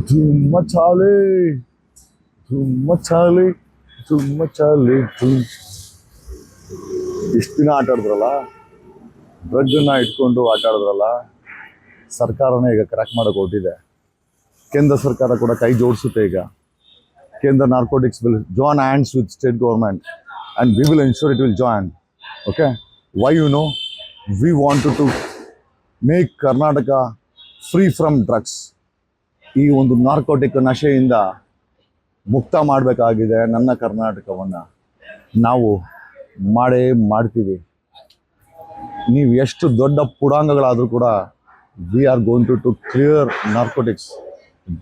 ಧೂಮ್ ಮಚಾಲೆ ತುಂಬ ಮಚಾಲೆ ಧೂಮ್ ಇಷ್ಟು ದಿನ ಆಟ ಆಡಿದ್ರಲ್ಲ ಡ್ರಗ್ಗನ್ನ ಇಟ್ಕೊಂಡು ಆಟ ಆಡಿದ್ರಲ್ಲ ಸರ್ಕಾರನೇ ಈಗ ಕ್ರ್ಯಾಕ್ ಮಾಡೋಕೆ ಹೊರಟಿದೆ ಕೇಂದ್ರ ಸರ್ಕಾರ ಕೂಡ ಕೈ ಜೋಡಿಸುತ್ತೆ ಈಗ ಕೇಂದ್ರ narcotics will join hands with state government and we will ensure it will join okay why you know we want to make Karnataka free from drugs ಈ ಒಂದು ನಾರ್ಕೋಟಿಕ್ ನಶೆಯಿಂದ ಮುಕ್ತ ಮಾಡಬೇಕಾಗಿದೆ ನನ್ನ ಕರ್ನಾಟಕವನ್ನು. ನಾವು ಮಾಡೇ ಮಾಡ್ತೀವಿ. ನೀವು ಎಷ್ಟು ದೊಡ್ಡ ಪುಡಾಂಗಗಳಾದರೂ ಕೂಡ we are going to to clear narcotics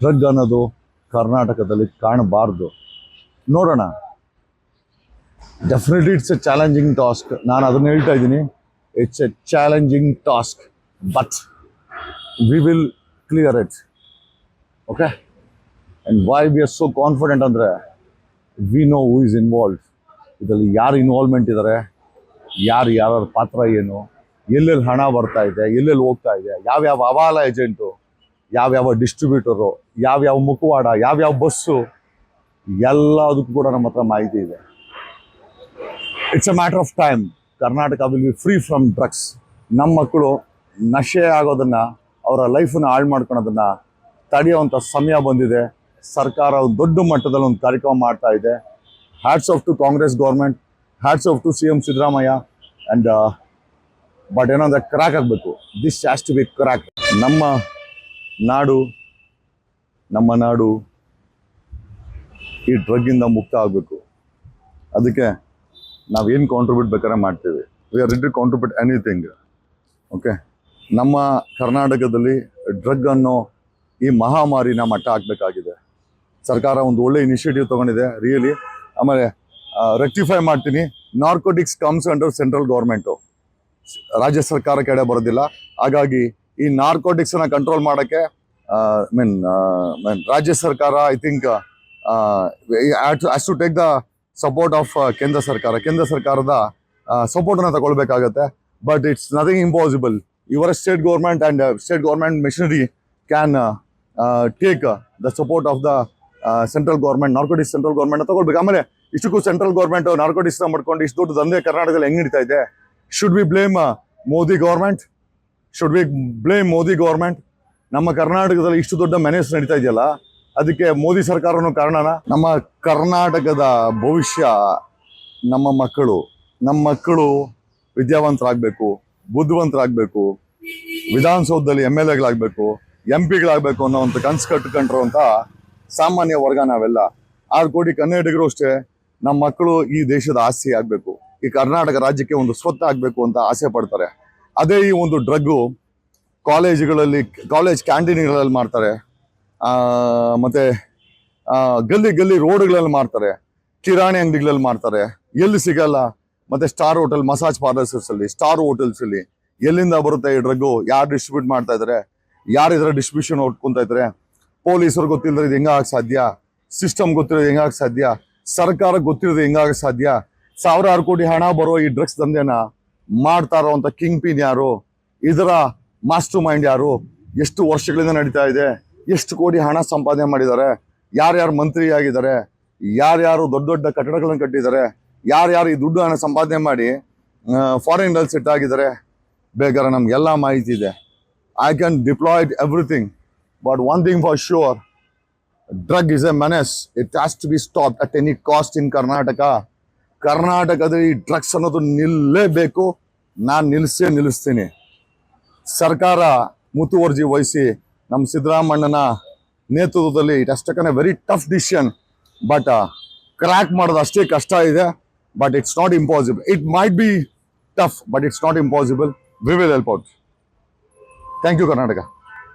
drug ಅನ್ನೋದು ಕರ್ನಾಟಕದಲ್ಲಿ ಕಾಣಬಾರ್ದು. ನೋಡೋಣ. Definitely it's a challenging task ನಾನು ಅದನ್ನು ಹೇಳ್ತಾ ಇದ್ದೀನಿ. It's a challenging task but we will clear it okay and why we are so confident ಅಂದರೆ we know who is involve ಇದರಲ್ಲಿ ಯಾರು ಇನ್ವಾಲ್ವ್ಮೆಂಟ್ ಇದ್ದಾರೆ ಯಾರು ಯಾರ್ಯಾರ ಪಾತ್ರ ಏನು, ಎಲ್ಲೆಲ್ಲಿ ಹಣ ಬರ್ತಾ ಇದೆ, ಎಲ್ಲೆಲ್ಲಿ ಹೋಗ್ತಾ ಇದೆ, ಯಾವ್ಯಾವ ಅವಾಲ ಏಜೆಂಟು ಯಾವ್ಯಾವ ಡಿಸ್ಟ್ರಿಬ್ಯೂಟರು ಯಾವ್ಯಾವ ಮುಖವಾಡ, ಯಾವ್ಯಾವ ಬಸ್ಸು, ಎಲ್ಲದಕ್ಕೂ ಕೂಡ ನಮ್ಮ ಹತ್ರ ಮಾಹಿತಿ ಇದೆ. It's a matter of time Karnataka will be free from drugs ನಮ್ಮ ಮಕ್ಕಳು ನಶೆ ಆಗೋದನ್ನು, ಅವರ ಲೈಫನ್ನು ಹಾಳು ಮಾಡ್ಕೊಳೋದನ್ನ ತಡೆಯುವಂಥ ಸಮಯ ಬಂದಿದೆ. ಸರ್ಕಾರ ದೊಡ್ಡ ಮಟ್ಟದಲ್ಲಿ ಒಂದು ಕಾರ್ಯಕ್ರಮ ಮಾಡ್ತಾ ಇದೆ. Hats off to Congress government hats off to C M Siddaramaiah and but ಏನಂದ್ರೆ ಕ್ರ್ಯಾಕ್ ಆಗಬೇಕು. This has to be crack ನಮ್ಮ ನಾಡು ನಮ್ಮ ನಾಡು ಈ ಡ್ರಗ್ಗಿಂದ ಮುಕ್ತ ಆಗಬೇಕು. ಅದಕ್ಕೆ ನಾವೇನು ಕಾಂಟ್ರಿಬ್ಯೂಟ್ ಬೇಕಾದ್ರೆ ಮಾಡ್ತೀವಿ. We are ready contribute anything okay ನಮ್ಮ ಕರ್ನಾಟಕದಲ್ಲಿ ಡ್ರಗ್ ಅನ್ನೋ ಈ ಮಹಾಮಾರಿನ ಮಟ್ಟ ಹಾಕಬೇಕಾಗಿದೆ. ಸರ್ಕಾರ ಒಂದು ಒಳ್ಳೆ ಇನಿಷಿಯೇಟಿವ್ ತೊಗೊಂಡಿದೆ ರಿಯಲಿ ಆಮೇಲೆ ರೆಕ್ಟಿಫೈ ಮಾಡ್ತೀನಿ. Narcotics comes under central government ರಾಜ್ಯ ಸರ್ಕಾರ ಕಡೆ ಬರೋದಿಲ್ಲ. ಹಾಗಾಗಿ ಈ ನಾರ್ಕೋಟಿಕ್ಸನ್ನು ಕಂಟ್ರೋಲ್ ಮಾಡೋಕ್ಕೆ ಮೀನ್ ಮೀನ್ ರಾಜ್ಯ ಸರ್ಕಾರ I think has to take the support of ಕೇಂದ್ರ ಸರ್ಕಾರ. ಕೇಂದ್ರ ಸರ್ಕಾರದ ಸಪೋರ್ಟನ್ನು ತಗೊಳ್ಬೇಕಾಗತ್ತೆ. But it's nothing impossible your state government and state government machinery can take the support of the central government narcotics central government ತಗೊಳ್ಬೇಕು. ಆಮೇಲೆ ಇಷ್ಟಕ್ಕೂ ಸೆಂಟ್ರಲ್ ಗೌರ್ಮೆಂಟ್ ನಾರ್ಕೋಟಿಕ್ಸ್ನ ಮಾಡ್ಕೊಂಡು ಇಷ್ಟು ದೊಡ್ಡ ದಂಧೆ ಕರ್ನಾಟಕದಲ್ಲಿ ಹೆಂಗೆ ನಡೀತಾ ಇದೆ? Should be blame Modi government should be blame Modi government ನಮ್ಮ ಕರ್ನಾಟಕದಲ್ಲಿ ಇಷ್ಟು ದೊಡ್ಡ ಮೆನೇಜ್ ನಡೀತಾ ಇದೆಯಲ್ಲ, ಅದಕ್ಕೆ ಮೋದಿ ಸರ್ಕಾರನೂ ಕಾರಣನ? ನಮ್ಮ ಕರ್ನಾಟಕದ ಭವಿಷ್ಯ, ನಮ್ಮ ಮಕ್ಕಳು ನಮ್ಮ ಮಕ್ಕಳು ವಿದ್ಯಾವಂತರಾಗಬೇಕು, ಬುದ್ಧಿವಂತರಾಗಬೇಕು, ವಿಧಾನಸೌಧದಲ್ಲಿ ಎಂ ಎಲ್ ಎಗಳಾಗಬೇಕು ಎಂ ಪಿಗಳಾಗಬೇಕು ಅನ್ನೋ ಒಂದು ಕನ್ಸು ಕಟ್ಕೊಂಡಿರುವಂಥ ಸಾಮಾನ್ಯ ವರ್ಗ ನಾವೆಲ್ಲ. ಆರು ಕೋಟಿ ಕನ್ನಡಿಗರು ಅಷ್ಟೇ ನಮ್ಮ ಮಕ್ಕಳು ಈ ದೇಶದ ಆಸ್ತಿ ಆಗಬೇಕು. ಈ ಕರ್ನಾಟಕ ರಾಜ್ಯಕ್ಕೆ ಒಂದು ಸ್ವತ್ತು ಆಗಬೇಕು ಅಂತ ಆಸೆ ಪಡ್ತಾರೆ. ಅದೇ ಈ ಒಂದು ಡ್ರಗ್ಗು ಕಾಲೇಜುಗಳಲ್ಲಿ, ಕಾಲೇಜ್ ಕ್ಯಾಂಟೀನ್ಗಳಲ್ಲಿ ಮಾಡ್ತಾರೆ ಮತ್ತು ಗಲ್ಲಿ ಗಲ್ಲಿ ರೋಡ್ಗಳಲ್ಲಿ ಮಾಡ್ತಾರೆ ಕಿರಾಣಿ ಅಂಗಡಿಗಳಲ್ಲಿ ಮಾಡ್ತಾರೆ ಎಲ್ಲಿ ಸಿಗಲ್ಲ. ಮತ್ತೆ ಸ್ಟಾರ್ ಹೋಟೆಲ್ ಮಸಾಜ್ ಪಾರ್ಲರ್ಸ್ ಅಲ್ಲಿ ಸ್ಟಾರ್ ಹೋಟೆಲ್ಸಲ್ಲಿ ಎಲ್ಲಿಂದ ಬರುತ್ತೆ ಈ ಡ್ರಗ್ಗು? ಯಾರು ಡಿಸ್ಟ್ರಿಬ್ಯೂಟ್ ಮಾಡ್ತಾ ಇದಾರೆ? ಯಾರು ಇದರ ಡಿಸ್ಟ್ರಿಬ್ಯೂಷನ್ ಹೊಟ್ಕೊಂತ ಇದ್ದಾರೆ ಪೊಲೀಸರು ಗೊತ್ತಿಲ್ಲದ್ರೆ ಇದು ಹೆಂಗಾಗ ಸಾಧ್ಯ? ಸಿಸ್ಟಮ್ ಗೊತ್ತಿರೋದು ಹೆಂಗಾಗ ಸಾಧ್ಯ? ಸರ್ಕಾರ ಗೊತ್ತಿರೋದು ಹೆಂಗಾಗ ಸಾಧ್ಯ? ಸಾವಿರಾರು ಕೋಟಿ ಹಣ ಬರೋ ಈ ಡ್ರಗ್ಸ್ ದಂಧೆನ ಮಾಡ್ತಾ ಇರೋವಂಥ ಕಿಂಗ್ ಪಿನ್ ಯಾರು? ಇದರ ಮಾಸ್ಟರ್ ಮೈಂಡ್ ಯಾರು? ಎಷ್ಟು ವರ್ಷಗಳಿಂದ ನಡೀತಾ ಇದೆ? ಎಷ್ಟು ಕೋಟಿ ಹಣ ಸಂಪಾದನೆ ಮಾಡಿದ್ದಾರೆ? ಯಾರ್ಯಾರು ಮಂತ್ರಿ ಆಗಿದ್ದಾರೆ? ಯಾರ್ಯಾರು ದೊಡ್ಡ ದೊಡ್ಡ ಕಟ್ಟಡಗಳನ್ನು ಕಟ್ಟಿದ್ದಾರೆ? ಯಾರ್ಯಾರು ಈ ದುಡ್ಡು ಹಣ ಸಂಪಾದನೆ ಮಾಡಿ ಫಾರಿನ್ನಲ್ಲಿ ಸೆಟ್ ಆಗಿದ್ದಾರೆ? ಬೇಕಾದ್ರೆ ನಮಗೆಲ್ಲ ಮಾಹಿತಿ ಇದೆ. I deploy it, everything but one thing for sure, drug is a menace it has to be stop at any cost in Karnataka ಕರ್ನಾಟಕದಲ್ಲಿ ಈ ಡ್ರಗ್ಸ್ ಅನ್ನೋದು ನಿಲ್ಲಲೇಬೇಕು ನಾನು ನಿಲ್ಲಿಸೇ ನಿಲ್ಲಿಸ್ತೀನಿ. ಸರ್ಕಾರ ಮುತುವರ್ಜಿ ವಹಿಸಿ ನಮ್ಮ ಸಿದ್ದರಾಮಣ್ಣನ ನೇತೃತ್ವದಲ್ಲಿ it a very tough decision but crack ಮಾಡೋದು ಅಷ್ಟೇ ಕಷ್ಟ ಇದೆ but it's not impossible it might be tough but it's not impossible we will help out thank you Karnataka